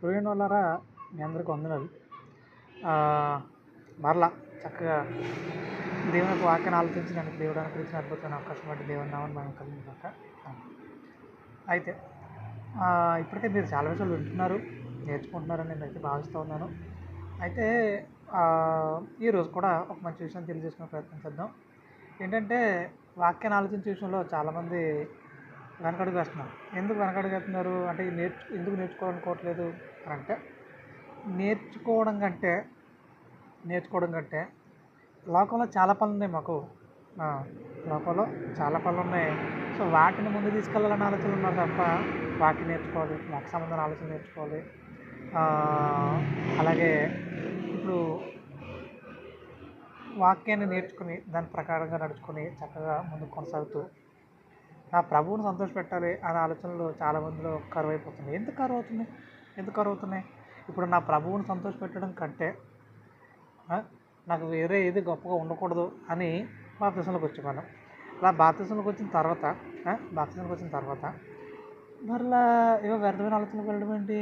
ప్రియమైన వాళ్ళారా మీ అందరికీ వందనాలు. మరలా చక్కగా దేవుని యొక్క వాక్యాన్ని ఆలోచించడానికి దేవుడు అనుకరించిన అద్భుతమైన అవకాశం బట్టి దేవుని నామని మనం కలిగిన అయితే ఇప్పటికే మీరు చాలా విషయాలు వింటున్నారు నేర్చుకుంటున్నారని నేను అయితే భావిస్తూ ఉన్నాను. అయితే ఈరోజు కూడా ఒక మంచి విషయం తెలియజేసుకునే ప్రయత్నం చేద్దాం. ఏంటంటే వాక్యాన్ని ఆలోచించే విషయంలో చాలామంది వెనకడుగు వేస్తున్నారు ఎందుకు వెనకడుగు వేస్తున్నారు అంటే నేర్చు ఎందుకు నేర్చుకోవాలనుకోవట్లేదు? అని అంటే నేర్చుకోవడం కంటే నేర్చుకోవడం కంటే లోకంలో చాలా పనులు ఉన్నాయి మాకు. లోకంలో చాలా పనులు ఉన్నాయి. సో వాటిని ముందు తీసుకెళ్ళాలని ఆలోచనలు ఉన్నారు తప్ప వాటిని నేర్చుకోవాలి. వాటి సంబంధం ఆలోచన నేర్చుకోవాలి. అలాగే ఇప్పుడు వాక్యాన్ని నేర్చుకుని దాని ప్రకారంగా నడుచుకొని చక్కగా ముందుకు కొనసాగుతూ నా ప్రభువుని సంతోషపెట్టాలి అనే ఆలోచనలు చాలా మందిలో కరువు అయిపోతుంది ఎందుకు కరువు అవుతున్నాయి ఎందుకు కరువు అవుతున్నాయి ఇప్పుడు నా ప్రభువుని సంతోషపెట్టడం కంటే నాకు వేరే ఏది గొప్పగా ఉండకూడదు అని బాప్తిసంలోకి వచ్చాను అలా బాప్తిసంలోకి వచ్చిన తర్వాత ఆ, బాప్తిసంలోకి వచ్చిన తర్వాత మరలా ఏవో వ్యర్థమైన ఆలోచనలకు వెళ్ళడం ఏంటి?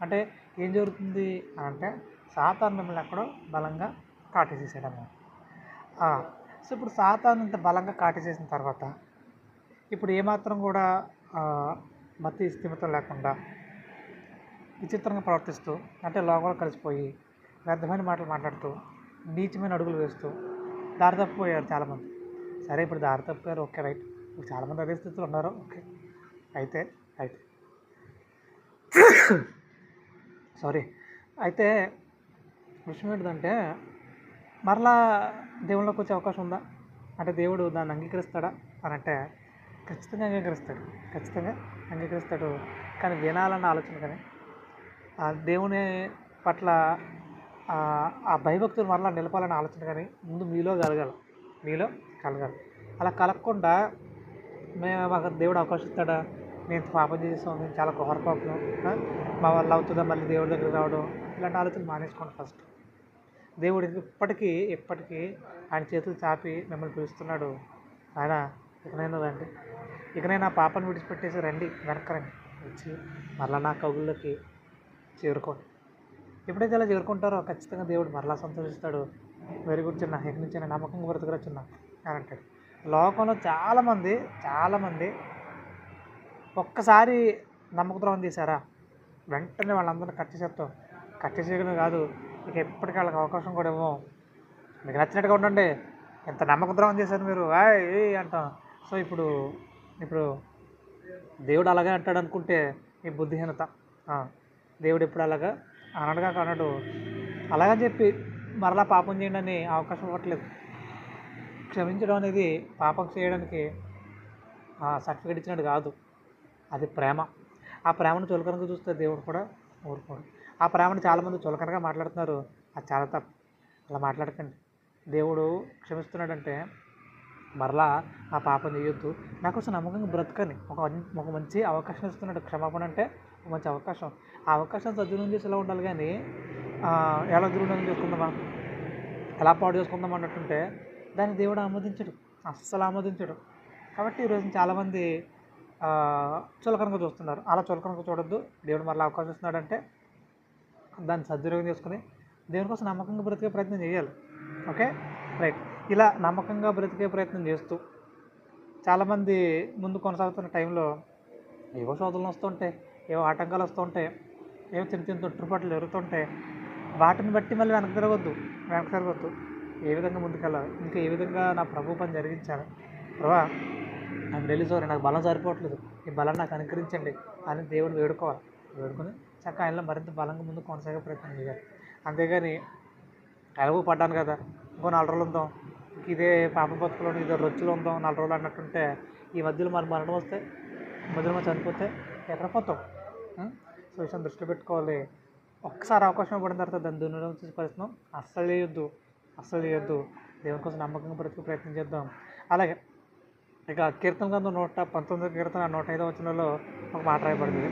అంటే ఏం జరుగుతుంది అని అంటే సాతాను మిమ్మల్ని ఎక్కడో బలంగా కాటేసేసాడమ్మా సో ఇప్పుడు సాతాను ఇంత బలంగా కాటేసేసిన తర్వాత ఇప్పుడు ఏమాత్రం కూడా మతి స్థిమితం లేకుండా విచిత్రంగా ప్రవర్తిస్తూ అంటే లోపల కలిసిపోయి వ్యర్థమైన మాటలు మాట్లాడుతూ నీచమైన అడుగులు వేస్తూ దారి తప్పిపోయారు చాలామంది. సరే ఇప్పుడు దారి తప్పారు ఓకే రైట్. ఇప్పుడు చాలామంది అదే స్థితిలో ఉన్నారు. ఓకే. అయితే అయితే. సారీ. అయితే విషయం ఏంటిదంటే మరలా దేవుళ్ళకి వచ్చే అవకాశం ఉందా? అంటే దేవుడు దాన్ని అంగీకరిస్తాడా? అని అంటే ఖచ్చితంగా అంగీకరిస్తాడు. ఖచ్చితంగా అంగీకరిస్తాడు. కానీ వినాలన్న ఆలోచన కానీ ఆ దేవుని పట్ల ఆ, భయభక్తులు మరలా నిలపాలన్న ఆలోచన కానీ ముందు మీలో కలగాలి. మీలో కలగాలి. అలా కలగకుండా మేము మాకు దేవుడు అవకాశం ఇస్తాడా? నేను పాపం చేసాం నేను చాలా ఘోర పాపం. మా వల్ల అవుతుందా? మళ్ళీ దేవుడి దగ్గర రావడం. ఇలాంటి ఆలోచన మానేసుకోండి ఫస్ట్. దేవుడు ఇప్పటికీ ఇప్పటికీ ఆయన చేతులు చాపి మిమ్మల్ని పిలుస్తున్నాడు. ఆయన ఇకనైనా రండి ఇకనైనా పాపను విడిచిపెట్టేసి రండి వెనక్కి రండి. వచ్చి మరలా నా కవుల్లోకి చేరుకోండి. ఎప్పుడైతే అలా చేరుకుంటారో ఖచ్చితంగా దేవుడు మరలా సంతోషిస్తాడు. వెరీ గుడ్ చిన్న ఇక నుంచి నమ్మకం నమ్మకంగా బ్రతుకురా చిన్న అని అంటాడు. లోకంలో చాలామంది చాలామంది ఒక్కసారి నమ్మక ద్రోహం చేశారా? వెంటనే వాళ్ళందరినీ కట్ చేసేస్తాం. కట్ చేసేయడం కాదు ఇక ఎప్పటికీ వాళ్ళకి అవకాశం కూడా ఇవ్వం. మీకు నచ్చినట్టుగా ఉండండి. ఎంత నమ్మకద్రోహం చేశారు మీరు? ఆయ్ అంటాం. సో ఇప్పుడు ఇప్పుడు దేవుడు అలాగే అంటాడు అనుకుంటే ఈ బుద్ధిహీనత. దేవుడు ఎప్పుడు అలాగా అనడుగా కానడు. అలాగని చెప్పి మరలా పాపం చేయండి అని అవకాశం ఇవ్వట్లేదు. క్షమించడం అనేది పాపం చేయడానికి సర్టిఫికేట్ ఇచ్చినట్టు కాదు. అది ప్రేమ. ఆ ప్రేమను చులకనగా చూస్తే దేవుడు కూడా ఊరుకోడు. ఆ ప్రేమను చాలామంది చులకనగా మాట్లాడుతున్నారు. అది చాలా తప్పు. అలా మాట్లాడకండి. దేవుడు క్షమిస్తున్నాడంటే మరలా ఆ పాపం చేయొద్దు నాకు అసలు నమ్మకంగా బ్రతకని ఒక ఒక మంచి అవకాశం ఇస్తున్నాడు క్షమాపణ అంటే ఒక మంచి అవకాశం. ఆ అవకాశం సద్వినియోగం చేసి ఎలా ఉండాలి కానీ ఎలా దుర్వినియోగం చేసుకుందామా? ఎలా పాడు చేసుకుందాం అన్నట్టుంటే దాన్ని దేవుడు ఆమోదించడు. అస్సలు ఆమోదించడు. కాబట్టి ఈరోజు చాలామంది చులకనగా చూస్తున్నారు. అలా చులకనగా చూడొద్దు. దేవుడు మరలా అవకాశం ఇస్తున్నాడంటే దాన్ని సద్వినియోగం చేసుకుని దేవుని కోసం నమ్మకంగా బ్రతికే ప్రయత్నం చేయాలి. ఓకే? రైట్. ఇలా నమ్మకంగా బ్రతికే ప్రయత్నం చేస్తూ చాలామంది ముందు కొనసాగుతున్న టైంలో ఏవో శోధనలు వస్తుంటాయి ఏవో ఆటంకాలు వస్తుంటాయి ఏవో చిన్న చిన్న తొట్టుపాట్లు జరుగుతుంటాయి. వాటిని బట్టి మళ్ళీ వెనక తిరగొద్దు వెనక తిరగొద్దు. ఏ విధంగా ముందుకెళ్ళాలి? ఇంకా ఏ విధంగా నా ప్రభు పని జరిగించాలి? ప్రభా నాకు డైలీ సారీ నాకు బలం సరిపోవట్లేదు. ఈ బలం నాకు అనుకరించండి అని దేవుడు వేడుకోవాలి. వేడుకొని చక్కగా ఆయనలో మరింత బలంగా ముందు కొనసాగే ప్రయత్నం చేయాలి. అంతేగాని ఎలాగో పడ్డాను కదా ఇంకో నాలుగు రోజులు ఉందాం. ఇదే పాప బతుకులో ఇదే రొచ్చులు ఉందాం నాలుగు రోజులు అన్నట్టుంటే ఈ మధ్యలో మరి మరణం వస్తే మధ్యలో మనం చనిపోతే ఎక్కడ పోతాం సో విషయం దృష్టిలో పెట్టుకోవాలి. ఒక్కసారి అవకాశం పడిన తర్వాత దాన్ని దున్నడం చేసే అస్సలు చేయొద్దు అస్సలు చేయొద్దు దేవుని కోసం నమ్మకంగా బ్రతికి ప్రయత్నం చేద్దాం. అలాగే ఇక కీర్తన గంధం నూట పంతొమ్మిది కీర్తన నూట ఐదో వచనంలో ఒక మాట రాయబడింది.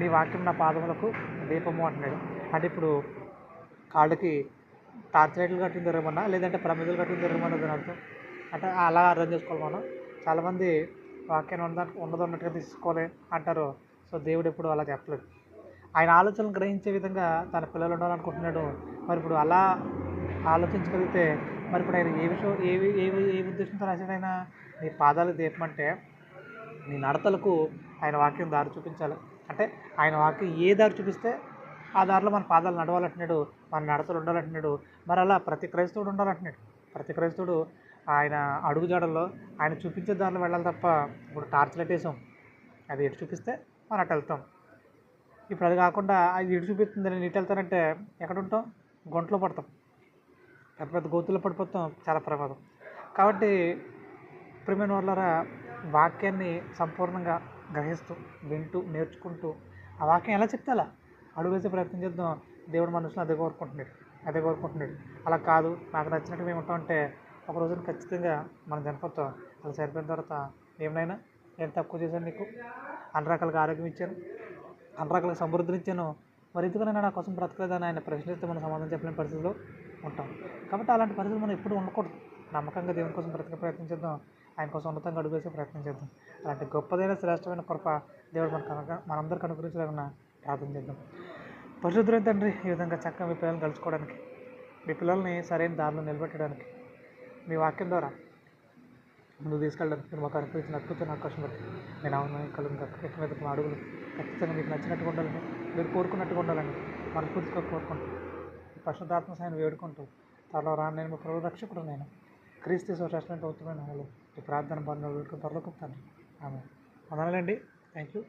నీ వాక్యం నా పాదములకు దీపము అంటున్నాడు. అంటే ఇప్పుడు కాళ్ళకి టార్చ్ లైట్లు కట్టుకుని తిరగమన్నా లేదంటే ప్రమిదలు కట్టుకుని తిరగమన్నా దాని అర్థం. అంటే అలా అర్థం చేసుకోవాలి మనం. చాలామంది వాక్యాన్ని ఉన్నదా ఉండదు ఉన్నట్టుగా తీసుకోవాలి అంటారు. సో దేవుడు ఎప్పుడు అలా చెప్పలేదు. ఆయన ఆలోచనలు గ్రహించే విధంగా తన పిల్లలు ఉండాలనుకుంటున్నాడు. మరి ఇప్పుడు అలా ఆలోచించగలిగితే మరి ఇప్పుడు ఆయన ఏ విషయం ఏ ఏ ఏ ఉద్దేశంతో రాశాడు ఆయన? నీ పాదాలు దీపమంటే నీ నడతలకు ఆయన వాక్యం దారి చూపించాలి. అంటే ఆయన వాక్యం ఏ దారి చూపిస్తే ఆ దారిలో మన పాదాలు నడవాలంటున్నాడు మన నడతలు ఉండాలంటున్నాడు మరి అలా ప్రతి క్రైస్తవుడు ఉండాలంటున్నాడు. ప్రతి క్రైస్తవుడు ఆయన అడుగుజాడల్లో ఆయన చూపించే దారిలో వెళ్ళాలి తప్ప ఇప్పుడు టార్చ్ లైట్ వేసాం అది ఎటు చూపిస్తే మనం అటు వెళ్తాం. ఇప్పుడు అది కాకుండా అది ఇటు చూపిస్తుంది నేను ఇటు వెళ్తానంటే ఎక్కడ ఉంటాం? గుంటలో పడతాం. పెద్ద పెద్ద గోతుల్లో పడిపోతాం. చాలా ప్రమాదం. కాబట్టి ప్రిమైన వాళ్ళరా వాక్యాన్ని సంపూర్ణంగా గ్రహిస్తూ వింటూ నేర్చుకుంటూ ఆ వాక్యం ఎలా చెప్తే అలా? అడుగు వేసే ప్రయత్నం చేద్దాం. దేవుడు మనుషులు అదే కోరుకుంటున్నాడు. అదే కోరుకుంటున్నాడు. అలా కాదు. నాకు నచ్చినట్టు మేము ఉంటామంటే ఒక రోజున ఖచ్చితంగా మనం చనిపోతాం. అలా చనిపోయిన తర్వాత ఏమైనా? నేను తక్కువ చేశాను నీకు. అన్ని రకాలుగా ఆరోగ్యం ఇచ్చాను. అన్ని రకాలుగా సమృద్ధిని ఇచ్చాను. మరి ఎందుకనైనా నా కోసం బ్రతకలేదని ఆయన ప్రశ్నిస్తే మనం సమాధానం చెప్పలేని పరిస్థితిలో ఉంటాం. కాబట్టి అలాంటి పరిస్థితులు మనం ఎప్పుడు ఉండకూడదు. నమ్మకంగా దేవుని కోసం బ్రతికే ప్రయత్నం చేద్దాం. ఆయన కోసం ఉన్నతంగా అడుగు వేసే ప్రయత్నం చేద్దాం. అలాంటి గొప్పదైన శ్రేష్టమైన కృప దేవుడు మనకు కనుక మనందరికీ అనుగ్రహించలేకుండా ప్రార్థన చేద్దాం. పరిశుద్ధులైన తండ్రి ఈ విధంగా చక్కగా మీ పిల్లల్ని కలుసుకోవడానికి మీ పిల్లల్ని సరైన దారిలో నిలబెట్టడానికి మీ వాక్యం ద్వారా ముందు తీసుకెళ్ళడానికి మీరు మాకు అనుకరించిన అద్భుతమైన అవకాశం బట్టి నేను అవును కలుగు మీద మా అడుగులు ఖచ్చితంగా మీకు నచ్చినట్టు ఉండాలని మీరు కోరుకున్నట్టుగా ఉండాలని మనస్ఫూర్తిగా కోరుకుంటూ పరిశుద్ధాత్మ సాయం వేడుకుంటూ త్వరలో రాను నేను మీ ప్రభు రక్షకుడు నేను. క్రీస్తు శ్రేష్టమైన ఉత్తమైన ఈ ప్రార్థన బంధువులు వేడుకుని త్వరలో తండ్రి ఆమె వందనాలండి. Thank you